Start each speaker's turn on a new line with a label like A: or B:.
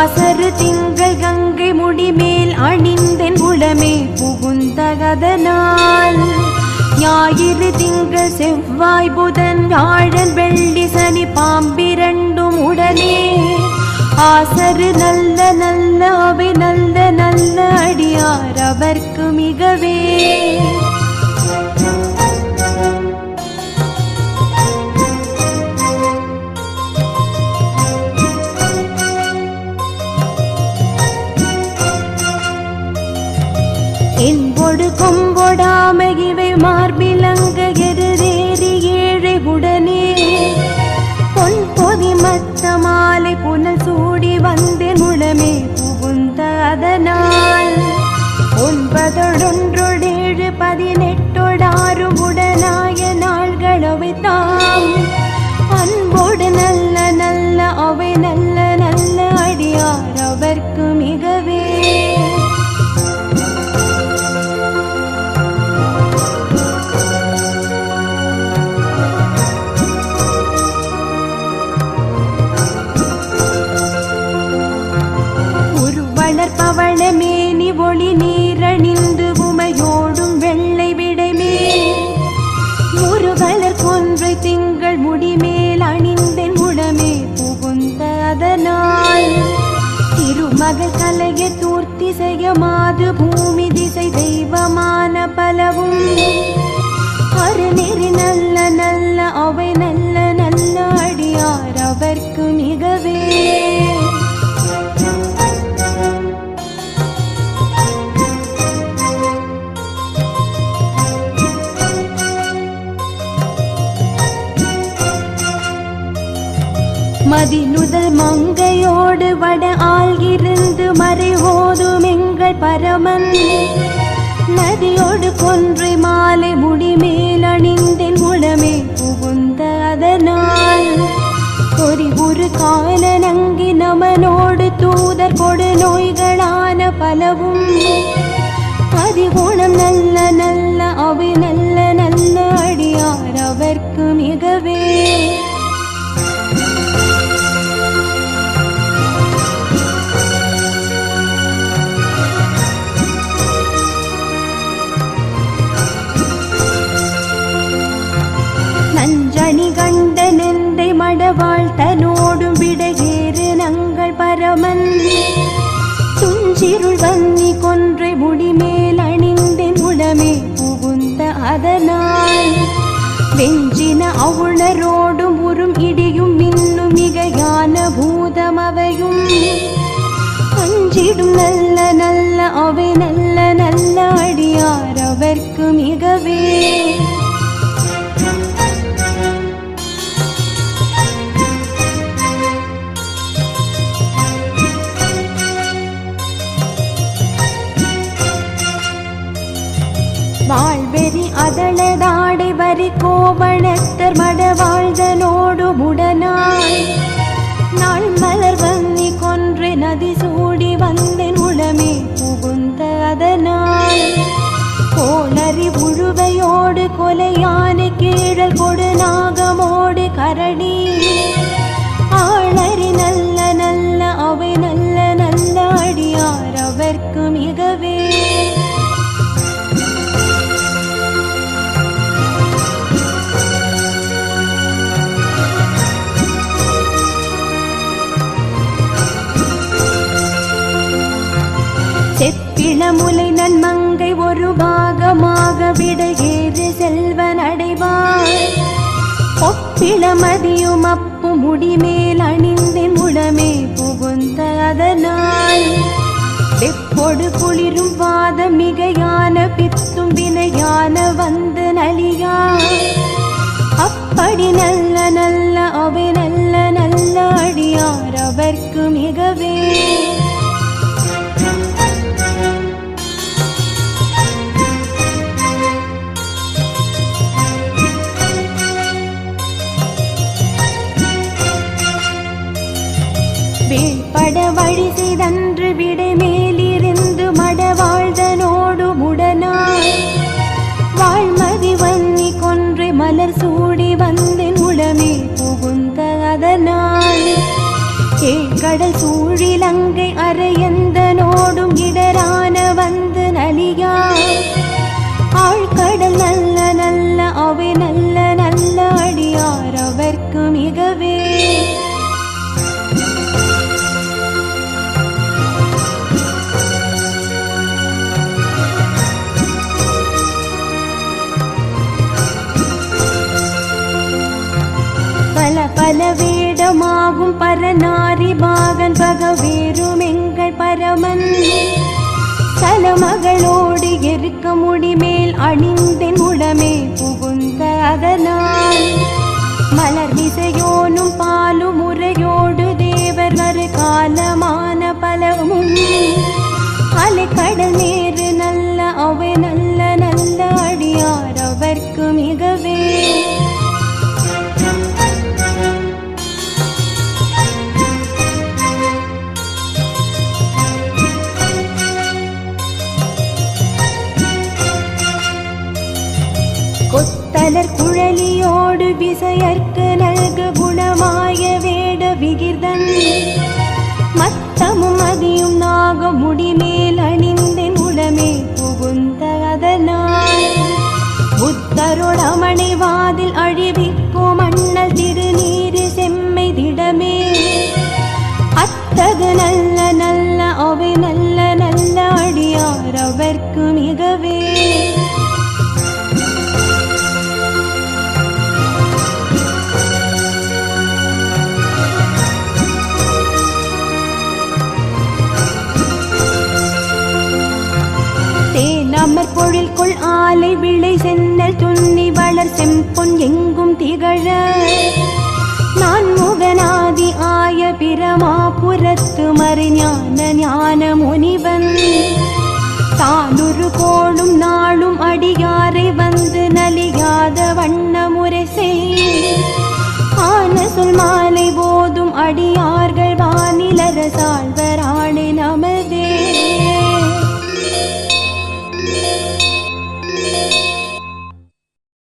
A: Washer திங்கள் கங்கை முடிமேல் அணிந்தென் உளமே புகுந்தகதனால் ஞாயிறு திங்கள் செவ்வாய் புதன் வியாழன் வெள்ளி சனி பாம்பிரண்டும் உடனே. ஆசரு நல்ல நல்ல அவை நல்ல நல்ல அடியார் அவர்க்கு மிகவே. அதனால் ஒன்பதொடொன்றொடேழு பதினெட்டு கொடிமேல் முடிமேல் அணிந்தென் உடமே புகுந்த அதனால் திருமகள் கலைய தூர்த்தி செய்ய மாது பூமி திசை தெய்வமான பலவும். மதிநுதல் மங்கையோடு வட ஆள்கிருந்து மறைவோதும் எங்கள் பரமன் நதியோடு கொன்றை மாலை முடிமேல் அணிந்தென் உடமே புகுந்த அதனால். ஒரு ஒரு கால நங்கி நமனோடு தூதர் கொடு நோய்களான பலவும். அதிகுணம் பரமன். துஞ்சிருள் வன்னி கொன்றை முடிமேல் அணிந்தென் உடமே புகுந்த அதனால் வெஞ்சின அவுணரோடும் உறும் இடியும் மின்னும் மிகையான பூதம் அவையும். அஞ்சிடும் நல்ல நல்ல அதளதாடி வரி கோவணத்தர் மடவாழ்தனோடு முடனாய். நாள் மலர் வன்னி கொன்று நதி செப்பிளமுலை நன்மங்கை ஒரு பாகமாக விடையேறு செல்வன் அடைவார். ஒப்பிளமதியும் அப்பு முடிமேல் அணிந்தின் உடமே புகுந்த அதனால். வெப்பொடு குளிரும் வாத மிகையான பித்தும் வினையான வந்து நலியா அப்படி நல்ல நல்ல அவை நல்ல நல்ல அடியார் அவர்க்கு மிகவே. பட வழி செய்தன்று விடை மேலிருந்து மட வாழ்தனோடு முடனாய். வாழ்மதி வன்னி கொன்று மலர் சூடி வந்து உளமே புகுந்த அத ஏழ்கடல் சூழிலங்கை அரையந்தனோடும் இடரான பலவேடமாகும் பரநாரி பாகன் பகவேரும் எங்கள் பரமன். சலமகளோடு இருக்க முடிமேல் அணிந்தென் உடமே புகுந்த அதனால் மலர் விசையோனும் பாலும் ஆலை சென்னல் துண்ணி வளர் செம்பொன் எங்கும் திகழ. நான் முகநாதி ஆய பிரமாபுரத்து மறுஞான ஞான முனிவன். தானுரு கோளும் நாளும் அடியாரை வந்து நலியாத வண்ண முறை செய் ஆன சொல் மாலை போதும் அடியார்கள் வானிலரசாழ்வ